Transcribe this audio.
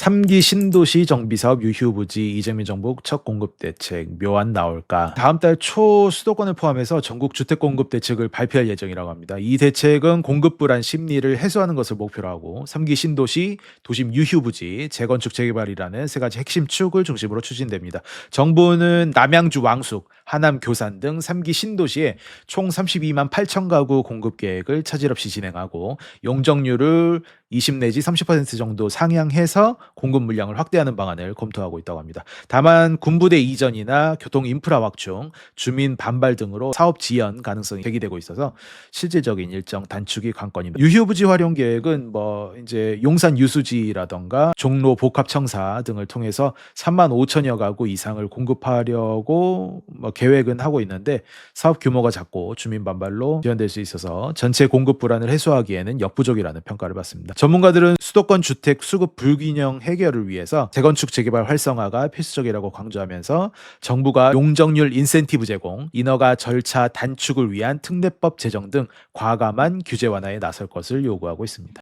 3기 신도시 정비사업 유휴 부지 이재명 정부 첫 공급 대책 묘안 나올까? 다음 달 초 수도권을 포함해서 전국 주택 공급 대책을 발표할 예정이라고 합니다. 이 대책은 공급 불안 심리를 해소하는 것을 목표로 하고 3기 신도시 도심 유휴 부지 재건축 재개발이라는 세 가지 핵심 축을 중심으로 추진됩니다. 정부는 남양주 왕숙, 하남 교산 등 3기 신도시에 총 32만 8천 가구 공급 계획을 차질 없이 진행하고 용적률을 20 내지 30% 정도 상향해서 공급 물량을 확대하는 방안을 검토하고 있다고 합니다. 다만 군부대 이전이나 교통 인프라 확충, 주민 반발 등으로 사업 지연 가능성이 제기되고 있어서 실질적인 일정 단축이 관건입니다. 유휴부지 활용 계획은 뭐 이제 용산 유수지라던가 종로 복합청사 등을 통해서 3만 5천여 가구 이상을 공급하려고 뭐 계획은 하고 있는데 사업 규모가 작고 주민 반발로 지연될 수 있어서 전체 공급 불안을 해소하기에는 역부족이라는 평가를 받습니다. 전문가들은 수도권 주택 수급 불균형 해결을 위해서 재건축 재개발 활성화가 필수적이라고 강조하면서 정부가 용적률 인센티브 제공, 인허가 절차 단축을 위한 특례법 제정 등 과감한 규제 완화에 나설 것을 요구하고 있습니다.